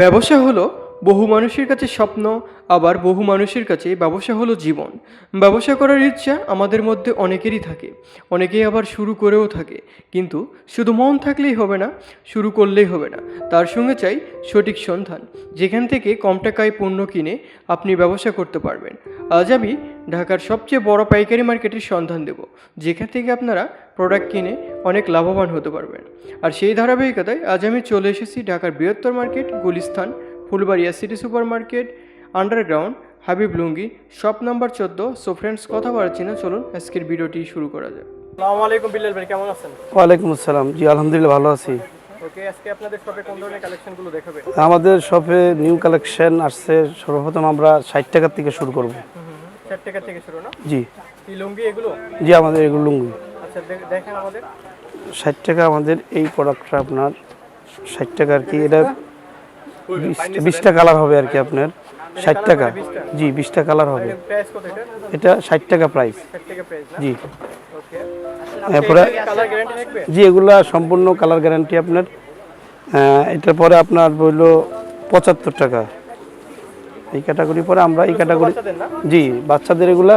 ব্যবসা হলো বহু মানুষের কাছে স্বপ্ন, আবার বহু মানুষের কাছে ব্যবসা হলো জীবন। ব্যবসা করার ইচ্ছা আমাদের মধ্যে অনেকেরই থাকে, অনেকেই আবার শুরু করেও থাকে। কিন্তু শুধু মন থাকলেই হবে না, শুরু করলেই হবে না। তার সঙ্গে চাই সঠিক সন্ধান, যেখান থেকে কম টাকায় পণ্য কিনে আপনি ব্যবসা করতে পারবেন। আজ আমি ঢাকার সবচেয়ে বড় পাইকারি মার্কেটের সন্ধান দেব, যেখান থেকে আপনারা প্রোডাক্ট কিনে অনেক লাভবান হতে পারবেন। আর সেই ধারাবাহিকতায় আজ আমি চলে এসেছি ঢাকার বৃহত্তর market Gulistan Fulbaria city super market underground Habib Lungi shop number চোদ্দ। সো ফ্রেন্ডস কথা বাড়ছি না চলুন আজকের ভিডিওটি শুরু করা যাক। আসসালামু আলাইকুম বিল্লাল ভাই কেমন আছেন? ওয়ালাইকুম আসসালাম। জি আলহামদুলিল্লাহ ভালো আছি। ওকে আজকে আপনাদের শপে কোন ধরনের কালেকশনগুলো দেখাবে? আমাদের শপে নিউ কালেকশন আসছে। সর্বপ্রথম আমরা ষাট টাকার থেকে শুরু করব। চার টাকা থেকে শুরু না? জি। কি লুঙ্গি এগুলো? জি আমাদের এগুলো লুঙ্গি। আচ্ছা দেখেন আমাদের। ষাট টাকা আমাদের এই প্রোডাক্টটা আপনার। ষাট টাকা আর কি এটা বিশ- বিশটা কালার হবে আর কি আপনার। ষাট টাকা। জি বিশটা কালার হবে। এটা? ষাট টাকা প্রাইস জি। এরপরে জি এগুলা সম্পূর্ণ কালার গ্যারান্টি আপনার। এটার পরে আপনার বলল পঁচাত্তর টাকা। এই ক্যাটাগরি পরে আমরা এই ক্যাটাগরি জি বাচ্চাদের এগুলা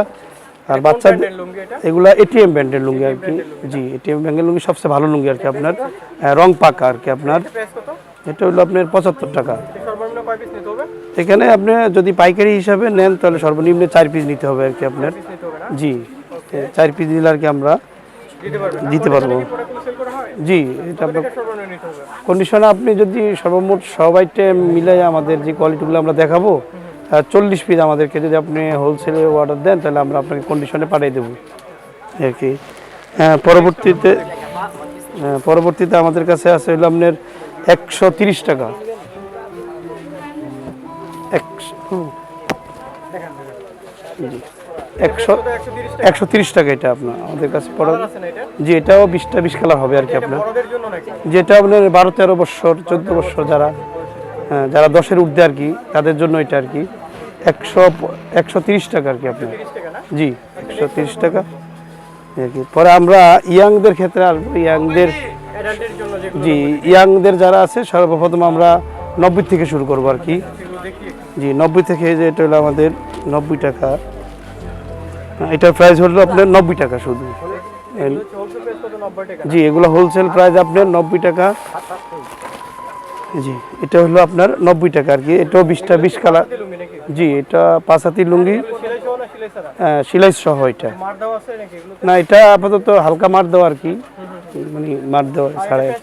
আর বাচ্চাদের ব্র্যান্ডের এগুলা এটিএম ব্যান্ডের লুঙ্গি আর কি। জি এটিএম ব্যান্ডের লুঙ্গি সবচেয়ে ভালো লুঙ্গি আর কি আপনার। আহ, রং পাকা আর কি আপনার। এটা হলো আপনার পঁচাত্তর টাকা। এখানে আপনি যদি পাইকারি হিসাবে নেন তাহলে সর্বনিম্ন চার পিস নিতে হবে আর কি আপনার। জি চার পিস দিলে আর কি আমরা দিতে পারব। হয়? জি এটা আপনার কন্ডিশনে আপনি যদি সর্বমোট সব আইটেম মিলাই আমাদের যে কোয়ালিটিগুলো আমরা দেখাবো চল্লিশ পিস আমাদেরকে যদি আপনি হোলসেলে অর্ডার দেন তাহলে আমরা আপনাকে কন্ডিশনে পাঠিয়ে দেবো। আর কি। হ্যাঁ, পরবর্তীতে হ্যাঁ, পরবর্তীতে আমাদের কাছে আছে হলো আপনার একশো তিরিশ টাকা। একশো। একশো কত 130 টাকা একশো তিরিশ টাকা এটা আপনার আমাদের কাছে পড়া জি এটাও বিশটা বিশ কালার হবে আর কি আপনার। যেটা আপনার বারো তেরো বছর চোদ্দ বছর যারা হ্যাঁ, যারা দশের ঊর্ধ্বে আর কি তাদের জন্য এটা আর কি। একশো একশো তিরিশ টাকা আর কি আপনার। 30 টাকা না? জি একশো তিরিশ টাকা। আর কি পরে আমরা ইয়াংদের ক্ষেত্রে আসব ইয়াংদের যেগুলো জি ইয়াংদের যারা আছে সর্বপ্রথম আমরা নব্বই থেকে শুরু করব আর কি। জি নব্বই থেকে যে এটা হলো আমাদের নব্বই টাকা। এটার প্রাইস হলো আপনার নব্বই টাকা শুধু। হোলসেল প্রাইস কত? 90 টাকা জি এগুলো হোলসেল প্রাইস আপনার নব্বই টাকা। জি এটা হলো আপনার নব্বই টাকা আর কি। এটাও বিশটা বিশ কালার। জি এটা পাঁচাতি লুঙ্গি। সেলাই সহ না সেলাই সহ এটা। না এটা আপাতত হালকা মার দেওয়া আর কি। মানে মার দেওয়া প্রাইস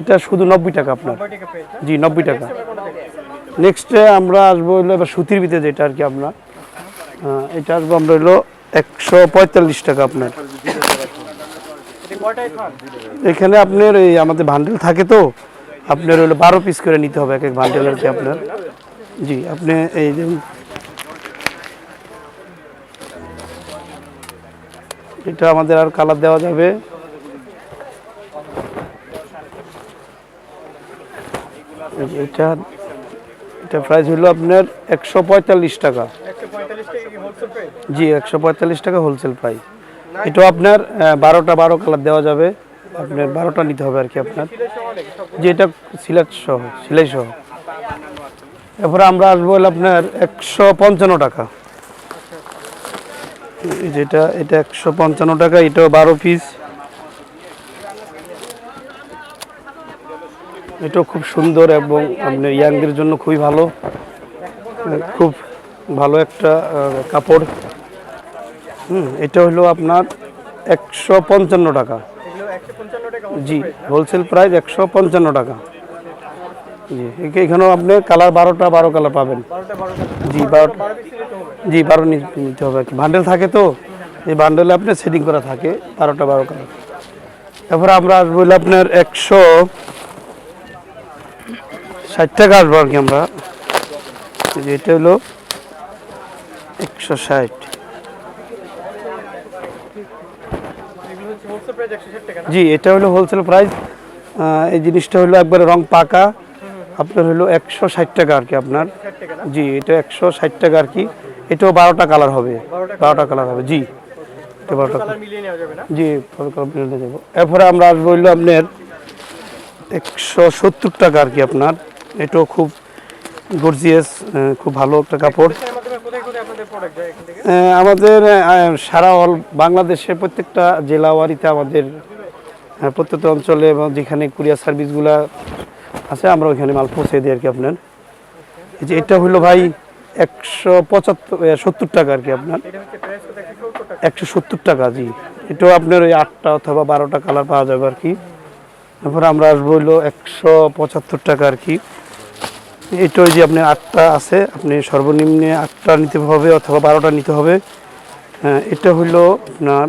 এটা শুধু নব্বই টাকা আপনার। 90 টাকা প্রাইস না জি নব্বই টাকা। নেক্সটে আমরা আসব হলো এবার সুতির ভিতরে যেটা আর কি আমরা। আহ, এটা আসব আমরা হলো একশো পঁয়তাল্লিশ টাকা আপনার। এখানে আপনার এই আমাদের ভান্ডেল থাকে তো? আপনার হলো বারো পিস করে নিতে হবে এক এক ভান্ডেল আর কি আপনার। জি, আপনি এই যে এটা আমাদের আর কালার দেওয়া যাবে। এটা এটা প্রাইস হলো আপনার একশো পঁয়তাল্লিশ টাকা। 145 টাকা কি হোলসেল প্রাইস জি, একশো পঁয়তাল্লিশ টাকা হোলসেল প্রাইস এটাও আপনার বারোটা বারো কালার দেওয়া যাবে। আপনার বারোটা নিতে হবে আর কি আপনার। সেলাই সহ যে এটা সিলেট সহ সিলাই সহ এরপরে আমরা আসব আপনার একশো পঞ্চান্ন টাকা। যেটা এটা একশো পঞ্চান্ন টাকা, এটাও বারো পিস এটাও খুব সুন্দর এবং আপনার ইয়াংদের জন্য খুবই ভালো। খুব ভালো একটা কাপড়। হুম, এটা হলো আপনার একশো পঞ্চান্ন টাকা এগুলো 155 টাকা। জি হোলসেল প্রাইস একশো পঞ্চান্ন টাকা। জি এখানেও আপনি কালার বারোটা বারো কালার পাবেন। 12টা 12টা জি বারোটা 12 পিস নিতে হবে। জি বারো নিতে হবে। আর কি বান্ডেল থাকে তো এই বান্ডেলে আপনার সেটিং করা থাকে বারোটা বারো কালার তারপরে আমরা আসব আপনার একশো ষাট টাকা আসব আর কি আমরা। এটা হলো একশো ষাট এগুলো হচ্ছে হোলসেল প্রাইস 160 টাকা না জি এটা হলো হোলসেল প্রাইস এই জিনিসটা হলো একবারে রং পাকা। আপনার হলো একশো ষাট টাকা আর কি আপনার। 60 টাকা না? জি এটা একশো ষাট টাকা আর কি। এটাও বারোটা কালার হবে। বারোটা কালার হবে জি। এটা বারোটা কালার মিলিয়ে যাব এরপরে আমরা আসব হইল আপনার একশো সত্তর টাকা আর কি আপনার। এটাও খুব গর্জিয়াস খুব ভালো একটা কাপড়। আমাদের সারা অল বাংলাদেশের প্রত্যেকটা জেলাওয়ারিতে আমাদের প্রত্যেকটা অঞ্চলে এবং যেখানে কুরিয়ার সার্ভিসগুলা আছে আমরা ওইখানে মাল পৌঁছে দিই আর কি আপনার। এই যে এটা হলো ভাই একশো পঁচাত্তর সত্তর টাকা আর কি আপনার। একশো সত্তর টাকা। জি। এটাও আপনার ওই আটটা অথবা বারোটা কালার পাওয়া যাবে আর কি। তারপর আমরা আসব হইল একশো পঁচাত্তর টাকা আর কি। এটা ওই যে আপনার আটটা আছে, আপনি সর্বনিম্নে আটটা নিতে হবে অথবা বারোটা নিতে হবে। এটা হইল আপনার,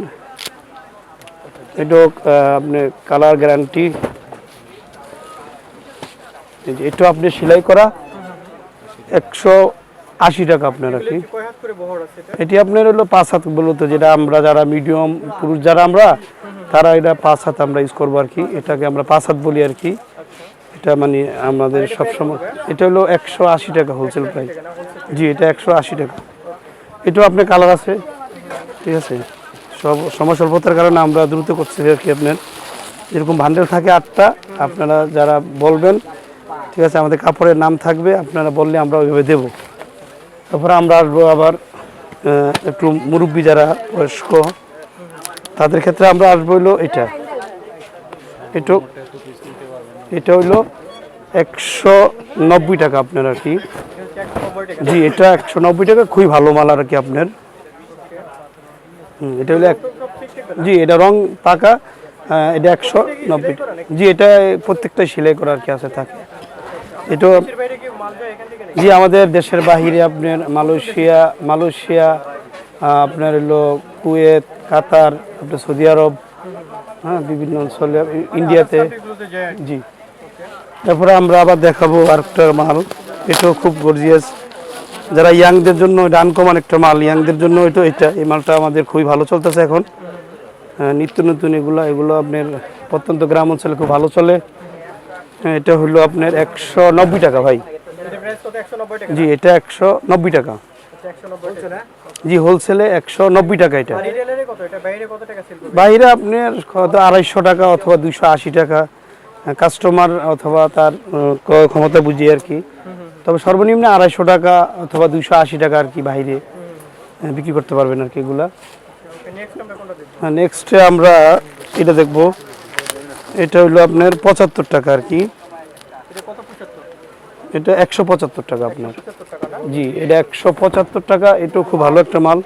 এটা আপনি কালার গ্যারান্টি। এটা আপনি সেলাই করা একশো আশি টাকা আপনার আর কি। এটা আপনার হলো পাঁচ হাত মূলত যেটা আমরা যারা মিডিয়াম পুরুষ, যারা আমরা, তারা এটা পাঁচ হাত আমরা ইউজ করব আর কি। এটাকে আমরা পাঁচ হাত বলি আর কি। এটা মানে আমাদের সবসময় এটা হলো একশো আশি টাকা হোলসেল প্রাইস জি, এটা একশো আশি টাকা। এটাও আপনার কালার আছে, ঠিক আছে? সব সময় স্বল্পতার কারণে আমরা দ্রুত করছি আর কি আপনার। যেরকম ভান্ডেল থাকে আটটা, আপনারা যারা বলবেন, ঠিক আছে, আমাদের কাপড়ের নাম থাকবে, আপনারা বললে আমরা ওইভাবে দেবো। তারপরে আমরা আসব আবার একটু মুরব্বী যারা বয়স্ক, তাদের ক্ষেত্রে আমরা আসব হইল এটা। এটা এটা হইল একশো নব্বই টাকা আপনার আর কি। জি, এটা একশো নব্বই টাকা, খুবই ভালো মাল আর কি আপনার। এটা হলো এক জি, এটা রং পাকা এটা একশো নব্বই জি, এটা প্রত্যেকটাই সেলাই করা আর কি আছে থাকে। এটা জি, আমাদের দেশের বাহিরে আপনার মালয়েশিয়া মালয়েশিয়া আপনার হলো কুয়েত, কাতার আপনার সৌদি আরব হ্যাঁ বিভিন্ন অঞ্চলে, ইন্ডিয়াতে। জি। তারপরে আমরা আবার দেখাবো আরেকটা মাল। এটাও খুব গর্জিয়াস যারা ইয়াংদের জন্য এটা আনকমন একটা মাল ইয়াংদের জন্য এটা এটা এই মালটা আমাদের খুবই ভালো চলতেছে এখন। নিত্য নতুন এগুলো এগুলো আপনার প্রত্যন্ত গ্রাম অঞ্চলে খুব ভালো চলে। এটা হলো আপনার একশো নব্বই টাকা ভাই। এটা প্রাইস কত একশো নব্বই টাকা। জি এটা একশো নব্বই টাকা জি হোলসেলে একশো নব্বই টাকা এটা বাইরে আপনার আড়াইশো টাকা অথবা দুইশো আশি টাকা। কাস্টমার অথবা তার ক্রয় ক্ষমতা বুঝিয়ে আর কি। তবে সর্বনিম্ন আড়াইশো টাকা অথবা দুইশো আশি টাকা আর কি বাইরে বিক্রি করতে পারবেন আর কি এগুলা। নেক্সট নেক্সটে আমরা এটা দেখব। এটা হলো আপনার পঁচাত্তর টাকা আর কি। এটা একশো পঁচাত্তর টাকা আপনার। জি, এটা একশো পঁচাত্তর টাকা, এটাও খুব ভালো একটা মাল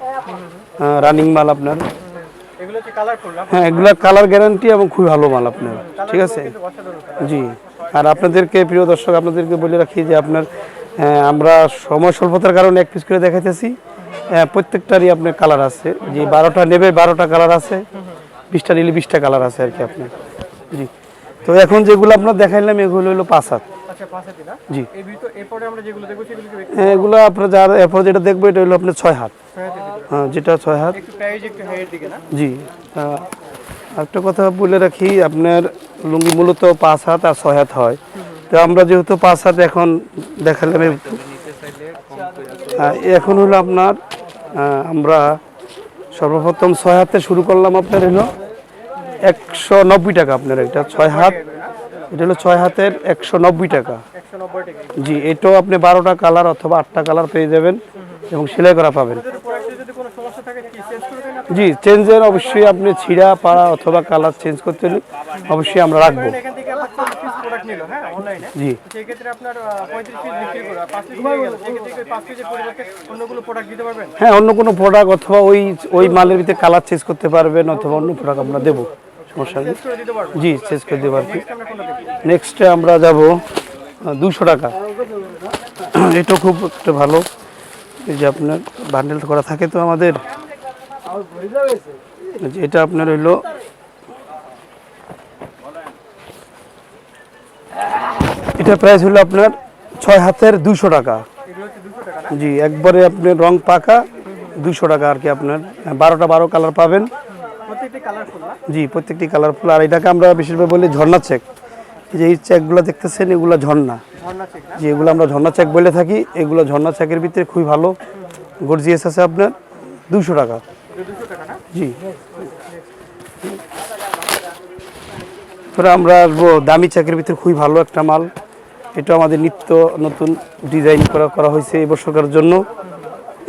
রানিং মাল আপনার এগুলো হচ্ছে কালারফুল না হ্যাঁ এগুলা কালার গ্যারান্টি এবং খুবই ভালো মাল আপনার। ঠিক আছে। জি। আর আপনাদেরকে প্রিয় দর্শক আপনাদেরকে বলে রাখি যে আপনার আমরা সময় স্বল্পতার কারণে এক পিস করে দেখাইতেছি। প্রত্যেকটারই আপনার কালার আছে। যে বারোটা নেবে বারোটা কালার আছে। বিশটা নিলে বিশটা কালার আছে আর কি আপনার। জি। তো এখন যেগুলো আপনার দেখাইলাম এগুলো হলো পাঁচ হাত। আচ্ছা জি। হ্যাঁ, এগুলো আপনার যার এরপর যেটা দেখব এটা হলো আপনার ছয় হাত। হ্যাঁ যেটা ছয় হাত। জি একটা কথা বলে রাখি আপনার লুঙ্গি মূলত পাঁচ হাত আর ছয় হাত হয়। তো আমরা যেহেতু পাঁচ হাত এখন দেখালাম আহ, এখন হলো আপনার আমরা সর্বপ্রথম ছয় হাতে শুরু করলাম আপনার হলো একশো নব্বই টাকা আপনার এটা ছয় হাত। এটা হলো ছয় হাতের একশো নব্বই টাকা। একশো নব্বই টাকা। জি এটাও আপনি বারোটা কালার অথবা আটটা কালার পেয়ে যাবেন এবং সেলাই করা পাবেন যদি প্রোডাক্টে যদি কোনো সমস্যা থাকে কি চেঞ্জ করে দেন জি চেঞ্জের অবশ্যই আপনি ছিঁড়া পাড়া অথবা কালার চেঞ্জ করতে হলে অবশ্যই আমরা রাখব। হ্যাঁ জি। হয়ে কি অন্য কোনো প্রোডাক্ট অথবা ওই ওই মালের ভিতরে কালার চেঞ্জ করতে পারবেন অথবা অন্য প্রোডাক্ট আমরা দেবো। সমস্যা নেই। জি চেঞ্জ করে আমরা কোনটা দেখব? নেক্সটে আমরা যাব দুশো টাকা। এটা খুব একটা ভালো। এই যে আপনার বান্ডেল করা থাকে তো আমাদের। এটা আপনার হইল। এটা প্রাইস হলো আপনার ছয় হাতের দুশো টাকা। জি একবারে আপনার রং পাকা দুশো টাকা আর কি আপনার। বারোটা বারো কালার পাবেন। জি প্রত্যেকটি কালারফুল আর এটাকে আমরা বিশেষভাবে বলি ঝর্ণা চেক। যে এই চেকগুলো দেখতেছেন এগুলো ঝর্ণা। যে এগুলো আমরা ঝর্ণা চেক বলে থাকি। এগুলো ঝর্ণা চেকের ভিতরে খুবই ভালো। গর্জিয়াস আছে আপনার। দুশো টাকা। জি। তারপরে আমরা আসব দামি চাকরির ভিতরে খুবই ভালো একটা মাল। এটা আমাদের নিত্য নতুন ডিজাইন করা করা হয়েছে এই বর্ষকার জন্য।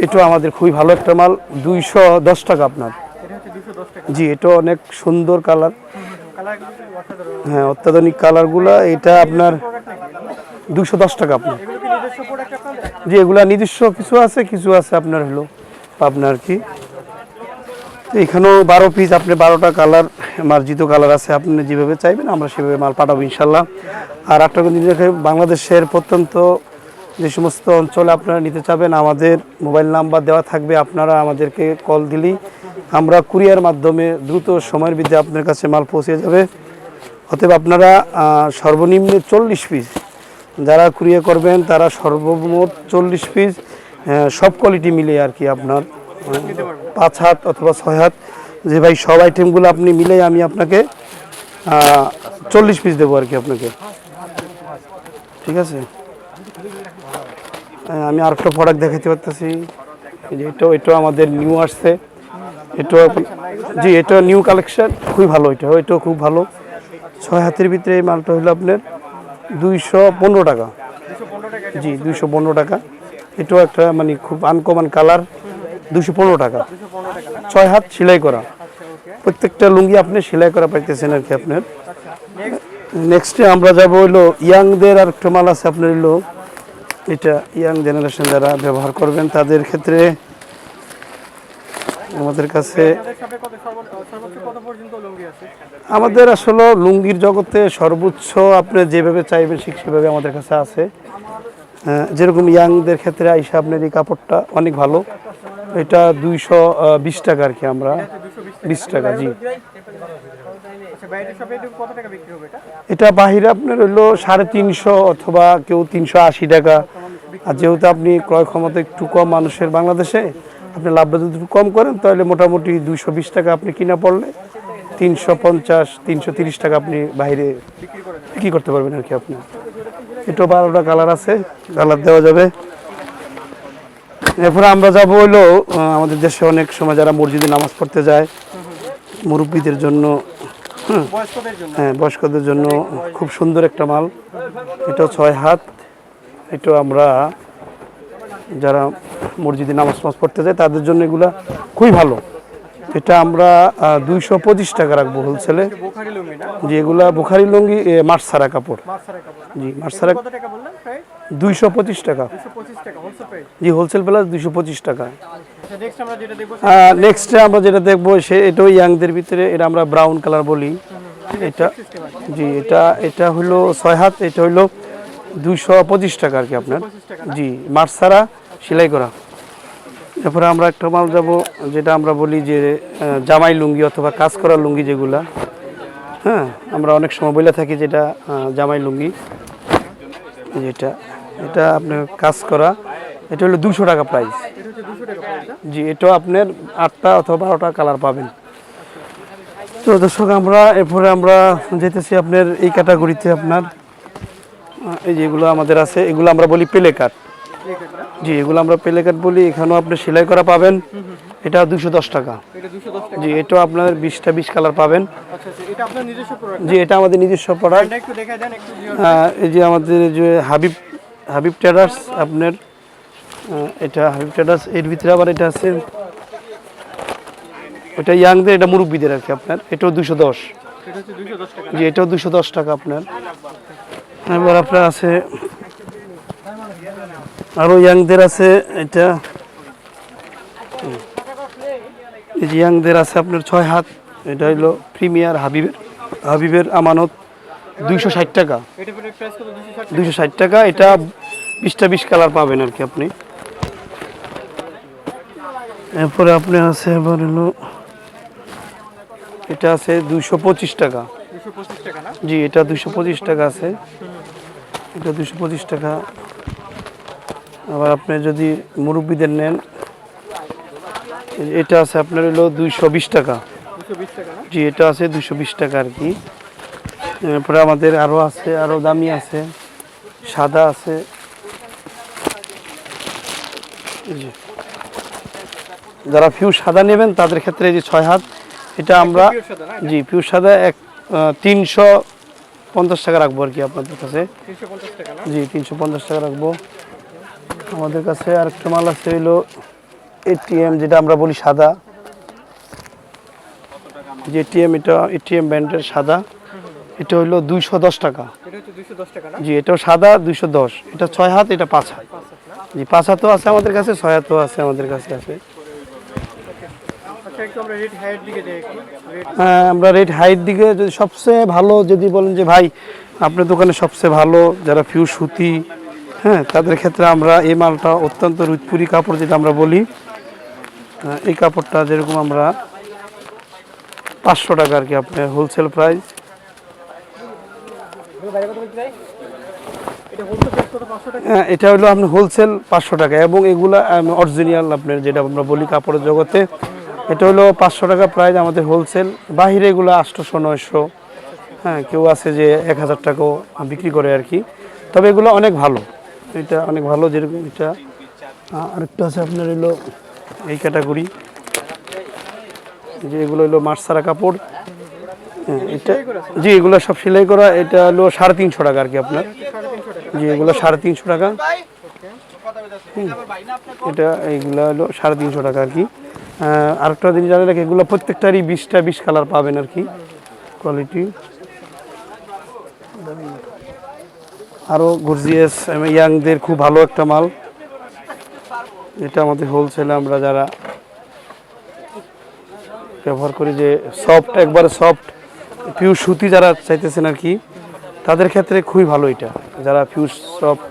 এটা আমাদের খুবই ভালো একটা মাল দুইশো দশ টাকা আপনার। জি এটা অনেক সুন্দর কালার। হ্যাঁ অত্যাধুনিক কালারগুলো এটা আপনার দুশো দশ টাকা আপনার। জি এগুলা নিজস্ব কিছু আছে কিছু আছে আপনার হলো আপনার কি। এখানেও বারো পিস আপনি বারোটা কালার মার্জিত কালার আছে, আপনি যেভাবে চাইবেন আমরা সেভাবে মাল পাঠাবো ইনশাল্লাহ। আর একটা কিন্তু বাংলাদেশের প্রত্যন্ত যে সমস্ত অঞ্চলে আপনারা নিতে চাবেন, আমাদের মোবাইল নাম্বার দেওয়া থাকবে, আপনারা আমাদেরকে কল দিলেই আমরা কুরিয়ার মাধ্যমে দ্রুত সময়ের বিদ্যে আপনার কাছে মাল পৌঁছে যাবে। অতএব আপনারা সর্বনিম্ন চল্লিশ পিস যারা কুরিয়ার করবেন, তারা সর্বমোট চল্লিশ পিস সব কোয়ালিটি মিলে আর কি আপনার পাঁচ হাত অথবা ছয় হাত। যে ভাই সব আইটেমগুলো আপনি মিলে আমি আপনাকে চল্লিশ পিস দেবো আর কি আপনাকে। ঠিক আছে? আহ, আমি আরেকটা প্রোডাক্ট দেখাতে পারতেছি। এটাও এটাও আমাদের নিউ আসছে। এটাও জি এটা নিউ কালেকশন খুবই ভালো এটাও এটাও খুব ভালো। ছয় হাতের ভিতরে এই মালটা হলো আপনার দুইশো পনেরো টাকা। জি দুইশো পনেরো টাকা। এটাও একটা মানে খুব আনকমন কালার দুশো পনেরো টাকা। ছয় হাত সেলাই করা। প্রত্যেকটা লুঙ্গি আপনি সেলাই করা পাইতেছেন আর কি আপনার। নেক্সটে আমরা যাব হইল ইয়াংদের আর একটা মাল আছে আপনার হইল, এটা ইয়াং জেনারেশন যারা ব্যবহার করবেন, তাদের ক্ষেত্রে আমাদের কাছে আমাদের আসলে লুঙ্গির জগতে সর্বোচ্চ আপনি যেভাবে চাইবেন ঠিক সেভাবে আমাদের কাছে আছে। যেরকম ইয়াংদের ক্ষেত্রে আইসা আপনার এই কাপড়টা অনেক ভালো। এটা দুইশো বিশ টাকা আর কি আমরা। বিশ টাকা, জি। এটা এটা এটা বাহিরে আপনার হইল সাড়ে তিনশো অথবা কেউ তিনশো আশি টাকা। আর যেহেতু আপনি ক্রয় ক্ষমতা একটু কম মানুষের বাংলাদেশে, আপনি লাভটা যদি একটু কম করেন, তাহলে মোটামুটি দুইশো বিশ টাকা আপনি কিনা পড়লে তিনশো পঞ্চাশ, তিনশো তিরিশ টাকা আপনি বাইরে বিক্রি করতে পারবেন আর কি আপনি। এটাও বারোটা কালার আছে, কালার দেওয়া যাবে। এরপরে আমরা যাব আহ, আমাদের দেশে অনেক সময় যারা মসজিদে নামাজ পড়তে যায় মুরব্বীদের জন্য হ্যাঁ বয়স্কদের জন্য খুব সুন্দর একটা মাল। এটাও ছয় হাত। এটাও আমরা যারা মসজিদে নামাজ নামাজ পড়তে যায় তাদের জন্য এগুলা খুবই ভালো। এটা আমরা দুইশো পঁচিশ টাকা রাখব হোলসেলে যে এগুলা বুখারি লুঙ্গি মার্সারা কাপড়। কাপড়। জি বললেন প্রায় দুইশো পঁচিশ টাকা। জি হোলসেল প্লাস দুইশো পঁচিশ টাকা। নেক্সট আমরা যেটা দেখব, সে এটাও ইয়াংদের ভিতরে, এটা আমরা ব্রাউন কালার বলি। এটা, জি, এটা এটা হলো ছয় হাত, এটা হলো দুইশো পঁচিশ টাকা আর কি আপনার। জি মার্সারা সেলাই করা। এরপরে আমরা একটা মাল যাব, যেটা আমরা বলি যে জামাই লুঙ্গি অথবা কাজ করা লুঙ্গি যেগুলা। হ্যাঁ আমরা অনেক সময় বলে থাকি যেটা জামাই লুঙ্গি। যেটা এটা আপনার কাজ করা এটা হলো দুশো টাকা প্রাইস এটা জি এটা আপনার আটটা অথবা বারোটা কালার পাবেন। তো দর্শক আমরা এরপরে আমরা যেতেছি আপনার এই ক্যাটাগরিতে আপনার এই যেগুলো আমাদের আছে এগুলো আমরা বলি পেলে কাট জি এগুলো আমরা পেলে কাট বলি এখানেও আপনি সেলাই করা পাবেন। এটা দুশো দশ টাকা। এটা জি এটাও আপনার বিশটা বিশ কালার পাবেন। আচ্ছা আচ্ছা এটা জি এটা আমাদের নিজস্ব প্রোডাক্ট এটা এই যে আমাদের যে হাবিব হাবিব ট্রেডার্স আপনার এটা হাবিব ট্রেডার্স এর ভিতরে আবার এটা আছে ওটা ইয়াংদের, এটা মুরব্বীদের আর কি আপনার, এটাও দুশো দশ। জি, এটাও দুশো দশ টাকা আপনার। এবার আপনার আছে, আরও ইয়াংদের আছে, এটা ইয়াংদের আছে আপনার ছয় হাত, এটা হলো প্রিমিয়ার হাবিবের হাবিবের আমানত। দুইশো ষাট টাকা। দুশো ষাট টাকা। এটা বিশটা বিশ কালার পাবেন আর কি আপনি। এরপরে আপনি আছে এবার হলো এটা আছে দুইশো পঁচিশ টাকা। জি এটা দুশো পঁচিশ টাকা আছে। এটা দুশো পঁচিশ টাকা। আবার আপনি যদি মুরব্বীদের নেন এটা আছে আপনার হলো দুইশো বিশ টাকা। জি এটা আছে দুশো বিশ টাকা আর কি। এরপরে আমাদের আরও আছে আরও দামি আছে সাদা আছে। যারা ফিউ সাদা নেবেন তাদের ক্ষেত্রে যে ছয় হাত এটা আমরা জি পিউর সাদা এক তিনশো পঞ্চাশ টাকা রাখব আর কি আপনাদের কাছে। জি তিনশো পঞ্চাশ টাকা রাখব। আমাদের কাছে আরেকটা মাল আছে হইল এটিএম যেটা আমরা বলি সাদা। যে এটিএম এটা এটিএম ব্র্যান্ডের সাদা। এটা হইল দুইশো দশ টাকা। জি এটাও সাদা দুইশো দশ। এটা ছয় হাত এটা পাঁচ হাত। জি পাঁচ হাতও আছে আমাদের কাছে ছয় হাতও আছে আমাদের কাছে আছে। আচ্ছা হ্যাঁ, আমরা রেট হাইট দিকে যদি সবচেয়ে ভালো যদি বলেন যে ভাই আপনার দোকানে সবচেয়ে ভালো যারা ফিউ সুতি হ্যাঁ তাদের ক্ষেত্রে আমরা এই মালটা অত্যন্ত রুদপুরি কাপড় যেটা আমরা বলি এই কাপড়টা যেরকম আমরা পাঁচশো টাকা আর কি আপনার হোলসেল প্রাইস হ্যাঁ, এটা হলো আপনার হোলসেল পাঁচশো টাকা এবং এগুলা অরিজিনাল আপনার যেটা আমরা বলি কাপড়ের জগতে এটা হলো পাঁচশো টাকা প্রাইস আমাদের হোলসেল বাহিরে এগুলো আটশোশো নয়শো হ্যাঁ কেউ আছে যে এক হাজার টাকাও বিক্রি করে আর কি। তবে এগুলো অনেক ভালো এটা অনেক ভালো যেরকম এটা। আরেকটা আছে আপনার হলো এই ক্যাটাগরি যে এগুলো হলো মার্সারা কাপড়। এটা জি এগুলো সব সেলাই করা এটা হলো সাড়ে তিনশো টাকা আর কি আপনার। জি এগুলো সাড়ে তিনশো টাকা। এটা এইগুলো হলো সাড়ে তিনশো টাকা আর কি। আরেকটা জিনিস জানেন নাকি এগুলো প্রত্যেকটারই বিশটা বিশ কালার পাবেন আর কি কোয়ালিটি আরও গর্জিয়াস ইয়াংদের খুব ভালো একটা মাল। এটা আমাদের হোলসেলে আমরা যারা ব্যবহার করি যে সফট একবারে সফট পিওর সুতি যারা চাইতেছেন আর কি তাদের ক্ষেত্রে খুবই ভালো এটা। যারা পিওর সফট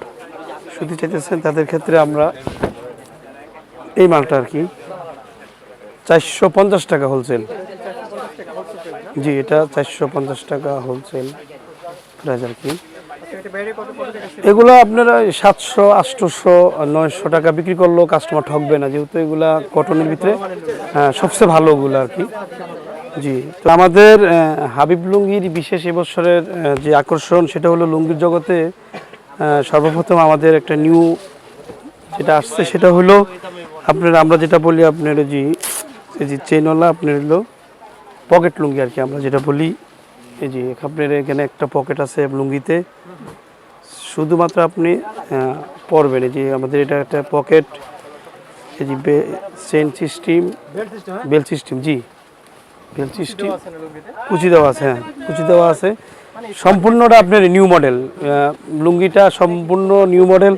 সুতি চাইতেছেন তাদের ক্ষেত্রে আমরা এই মালটা আর কি চারশো পঞ্চাশ টাকা হোলসেল জি এটা চারশো পঞ্চাশ টাকা হোলসেল প্রাইস আর কি। এগুলো আপনারা সাতশো আটশোশো নয়শো টাকা বিক্রি করলেও কাস্টমার ঠকবে না যেহেতু এগুলা কটনের ভিতরে হ্যাঁ, সবচেয়ে ভালো ওগুলো আর কি। জি। তো আমাদের হাবিব লুঙ্গির বিশেষ এবছরের যে আকর্ষণ সেটা হলো লুঙ্গির জগতে সর্বপ্রথম আমাদের একটা নিউ যেটা আসছে সেটা হলো আপনার আমরা যেটা বলি আপনার যে এই যে চেনওয়ালা আপনার হলো পকেট লুঙ্গি আর কি আমরা যেটা বলি। এই যে আপনার এখানে একটা পকেট আছে লুঙ্গিতে। শুধুমাত্র আপনি পরবেন। এই যে আমাদের এটা একটা পকেট এই যে চেন সিস্টেম বেল্ট বেল সিস্টেম জি। লুঙ্গিতে কুচি দেওয়া আছে হ্যাঁ কুচি দেওয়া আছে। সম্পূর্ণটা আপনার নিউ মডেল লুঙ্গিটা সম্পূর্ণ নিউ মডেল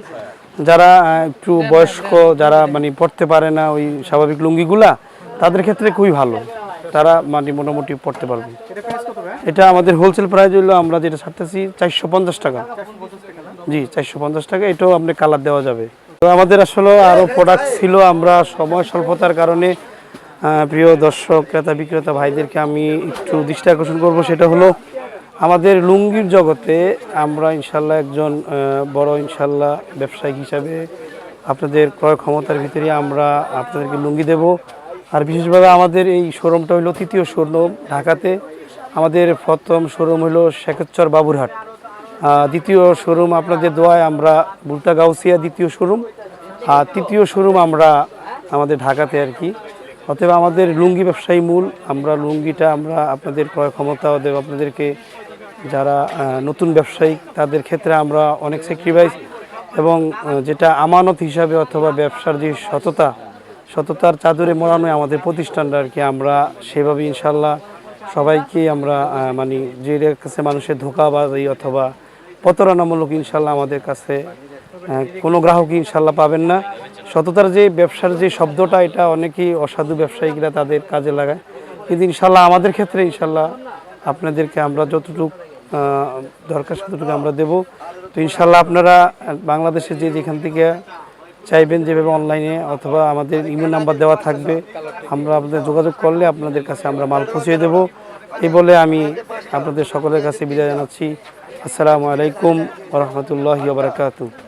যারা একটু বয়স্ক যারা মানে পড়তে পারে না ওই স্বাভাবিক লুঙ্গিগুলা তাদের ক্ষেত্রে খুবই ভালো। তারা মানে মোটামুটি পড়তে পারবে। এটা আমাদের হোলসেল প্রাইস হলো আমরা যেটা ছাড়তেছি চারশো পঞ্চাশ টাকা। জি চারশো পঞ্চাশ টাকা। এটাও আপনি কালার দেওয়া যাবে। তো আমাদের আসলে আরও প্রোডাক্ট ছিল আমরা সময় স্বল্পতার কারণে প্রিয় দর্শক, ক্রেতা, বিক্রেতা ভাইদেরকে আমি একটু দৃষ্টি আকর্ষণ করব। সেটা হলো, আমাদের লুঙ্গির জগতে আমরা ইনশাল্লাহ একজন বড় ইনশাল্লাহ ব্যবসায়িক হিসাবে আপনাদের ক্রয় ক্ষমতার ভিতরে আমরা আপনাদেরকে লুঙ্গি দেব। আর বিশেষভাবে আমাদের এই শোরুমটা হলো তৃতীয় শোরুম ঢাকাতে। আমাদের প্রথম শোরুম হলো শেখেচ্চর বাবুরহাট। দ্বিতীয় শোরুম আপনাদের দোয়ায় আমরা বুলতা গাউসিয়া দ্বিতীয় শোরুম। আর তৃতীয় শোরুম আমরা আমাদের ঢাকাতে আর কি অতএব আমাদের লুঙ্গি ব্যবসায়ী মূল, আমরা লুঙ্গিটা, আমরা আপনাদের ক্রয় ক্ষমতা দেব আপনাদেরকে যারা নতুন ব্যবসায়ী, তাদের ক্ষেত্রে আমরা অনেক স্যাক্রিফাইস এবং যেটা আমানত হিসাবে অথবা ব্যবসার যে সততা, সততার চাদরে মোড়ানো আমাদের প্রতিষ্ঠানটা আর কি, আমরা সেভাবে ইনশাল্লাহ সবাইকে আমরা মানে যে কাছে মানুষের ধোকাবাজি অথবা প্রতারণামূলক ইনশাল্লাহ আমাদের কাছে কোনো গ্রাহকই ইনশাল্লাহ পাবেন না। সততার যে ব্যবসার যে শব্দটা, এটা অনেকেই অসাধু ব্যবসায়িকরা তাদের কাজে লাগায়। কিন্তু ইনশাল্লাহ আমাদের ক্ষেত্রে ইনশাল্লাহ আপনাদেরকে আমরা যতটুকু দরকার ততটুকু আমরা দেব। তো ইনশাল্লাহ আপনারা বাংলাদেশে যে যেখান থেকে চাইবেন যেভাবে অনলাইনে অথবা আমাদের ইমেল নাম্বার দেওয়া থাকবে, আমরা আপনাদের যোগাযোগ করলে আপনাদের কাছে আমরা মাল পৌঁছে দেব। এই বলে আমি আপনাদের সকলের কাছে বিদায় জানাচ্ছি। আসসালামু আলাইকুম রহমতুল্লাহ বারকাতু